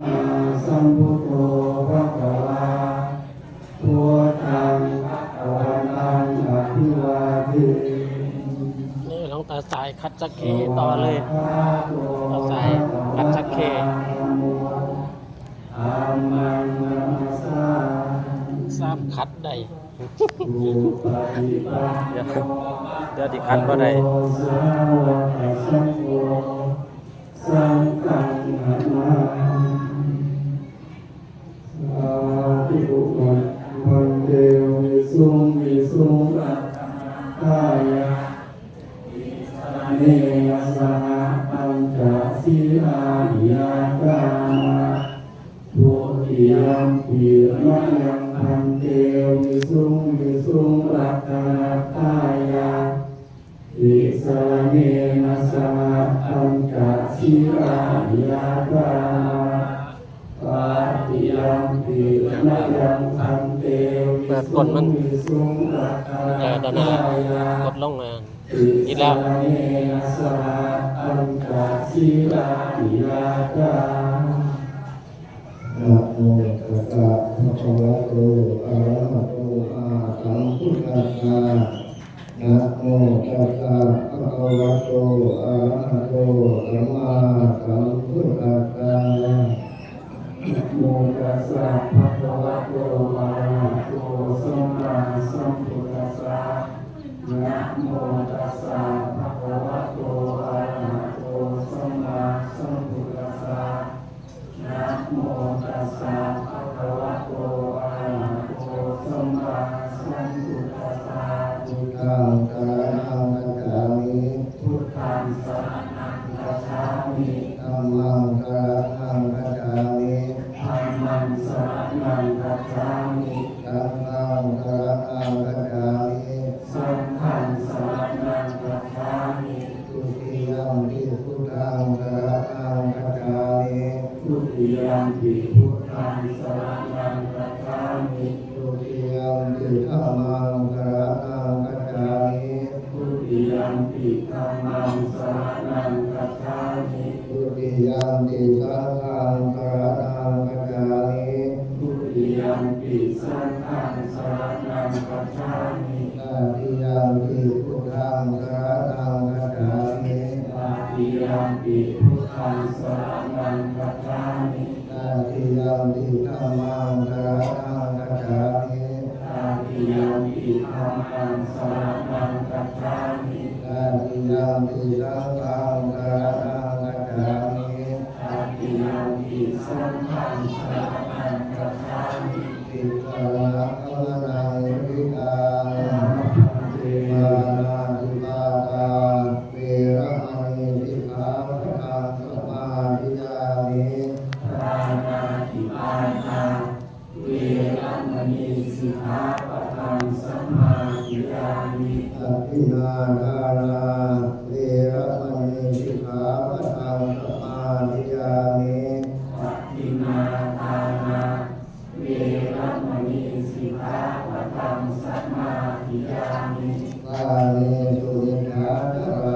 สัมพุทโธพระกวาพุทธังพระกวันตังอภิวาเทนี่หลวงตาสายคัดสักเคต่อเลยตาสายคัดสักเคอามังนัมสาสามคัดได้อุปฏิปันเดี๋ยวเดี๋ยวที่คัดว่าได้โนสาวกสังโฆสังฆังนา ติยมปีมะยังพันเตวิสุงวิสุงรัตเออตอนากายากดลงมาอีกแล้วสหอันตศีลานิยากานะโมตัสสะภะคะวะโตอะระหะโตอะสัมพุทธัสสะนะโมตัสสะภะคะวะโตอะระหะโตสัมมาสัมพุทธัสสะ มตัสสะภะคะวะโตอะระหะโตสัมมาสัมพุทธัสสะนะโมตัสสะภะคะวะโตอะระหะโตสัมมาสัมพุทธัสสะนะโมตัสสะภะคะวะโตอะระหะโตสัมมาสัมพุทธัสสะพุทธังสรณังคัจฉามิพุทธังสรณังคัจฉามิธัมมัง สานังกัจจามิธัมมัง ยมปิสังฆังสรณังคัจฉามิตาติยามปิพุทธังสรณังคัจฉามิตาติยมปิพุทธังสรณังคัจฉามิตาติยมปิธัมมังสรณังคัจฉามิตาติยามปิธัมมังสร มิ มีสิกขาปะทังสมาธิยามิกาเมสุมิชาจารา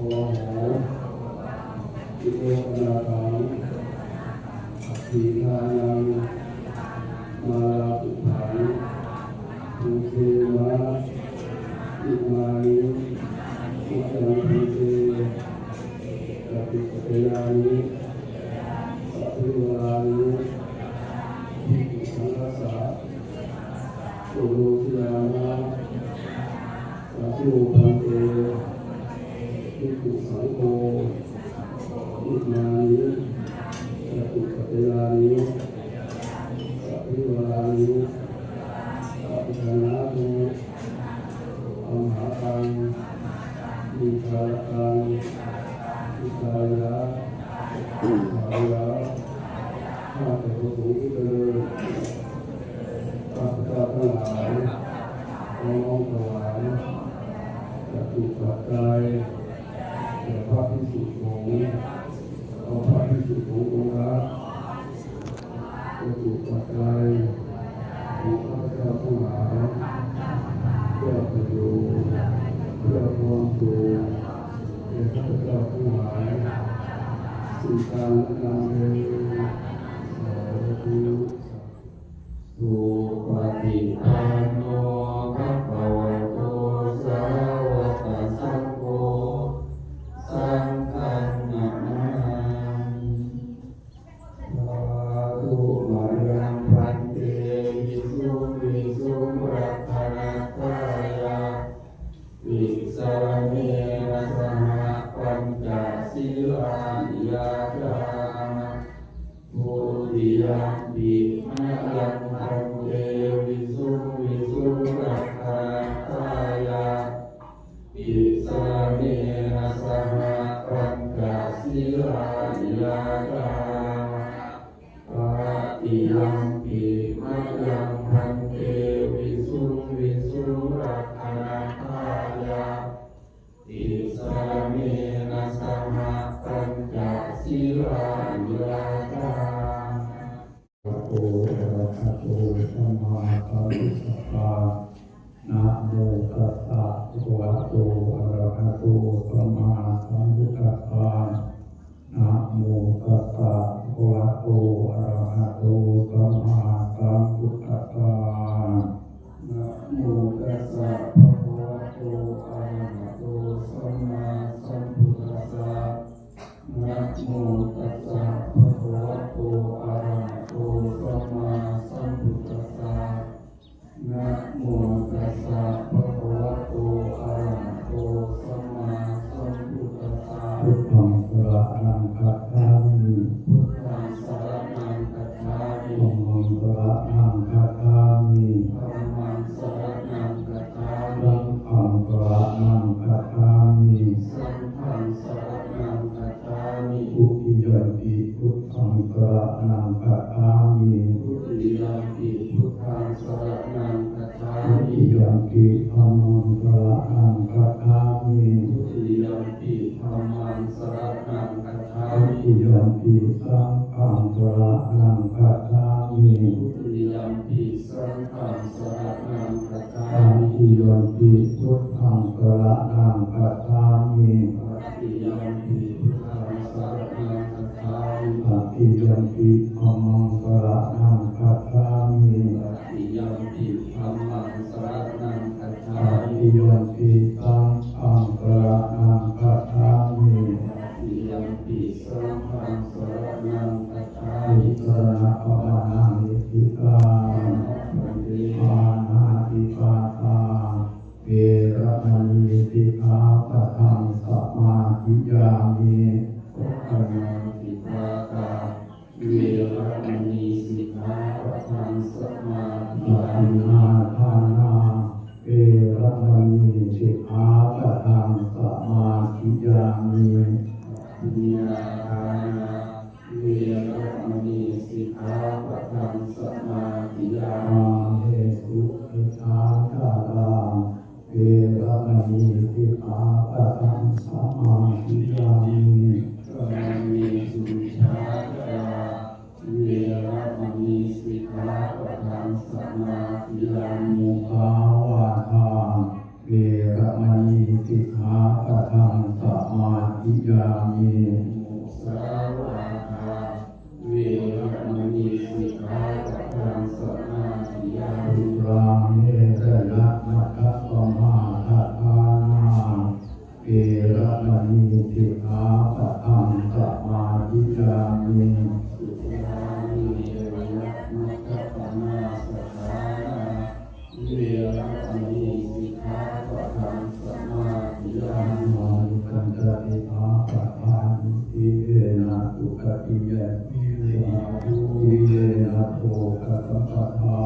โวหาอิโรกนาถาอภิธา and ทอง ติสังขังสระนังกัจจามิทุติยัมปิสังขังสระนังกัจจามิติยัมปิพุทธังสระนังกัจจามิปฏิยัมปิพุทธัง ปิสังฆังสรณังคัจฉามิสระปะนังอิทิกาปันติปา ญญาณาเวระมณีสิกขาปะทังสมาธิยา นะสุขติยะติเวนะทุติเวนะโภคะสัมปทา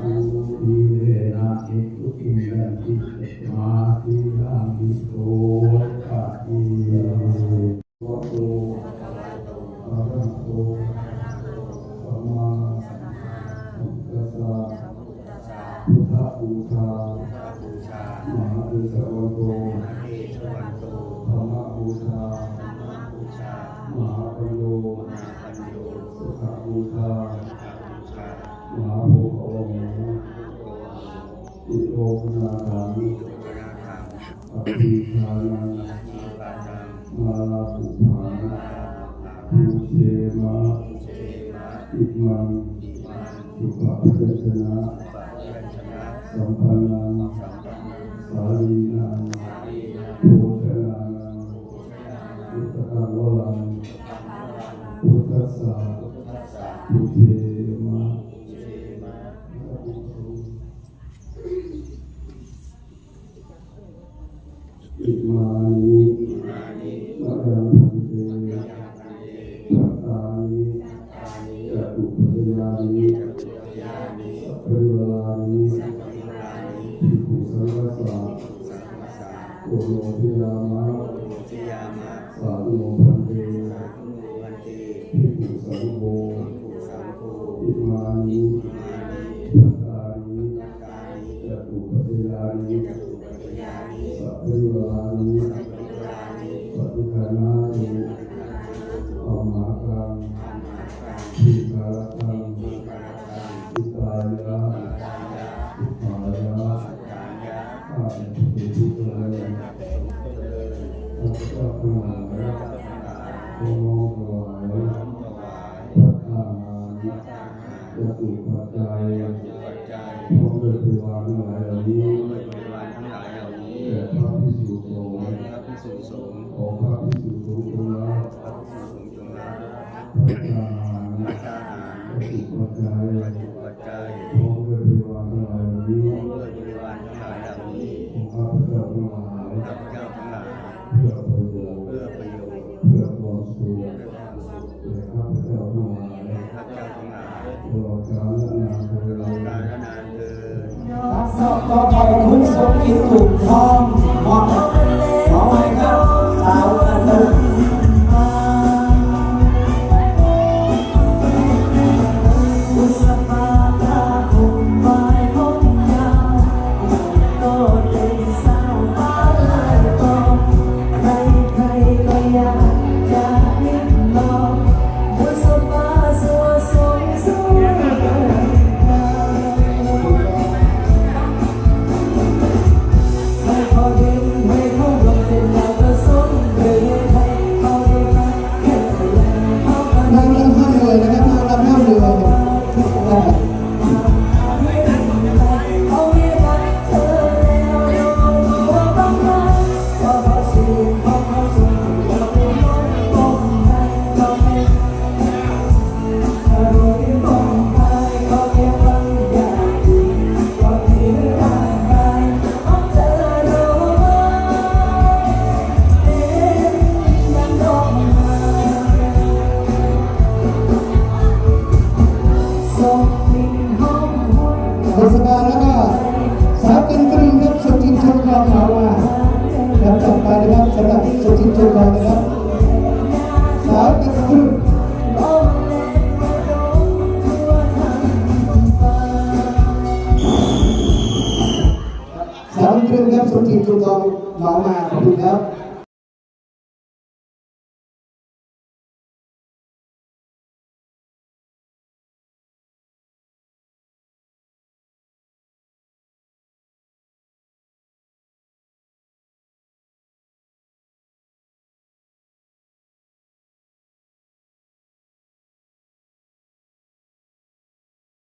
ทุติเวนะอิทุติยันติมาติยังติโตภะติวะโตอะระหะโตสัมมาสัมพุทธัสสะพุทธบูชามหาเอสวะโต มาลาภุภานะภูเชมะอิมังสุขะพัชนะสัมปันนังสาลีนังโภชนานังพุทธกังวลังพุทธัสสะภูเชานจตุปัจจัยพร้อมด้วยบริวารทั้งหลายเหล่านี้แด่พระพิสุสงฆ์ขอพระพิสุสงฆ์จงรับพระทานจตุปัจจัยพร้อมด้วยบริวารทั้งหลายเหล่านี้ของข้าพเจ้าทั้งหลายเพื่อประโยชน์เพื่อความสุขแก่ข้าพเจ้าทั้งหลาย ตลอดกาลนานเทอญสอบต่อไปคุณสมคิดถูกต้องมอบ เงียบสุดทีมสุดทองหนองมาขอบคุณครับ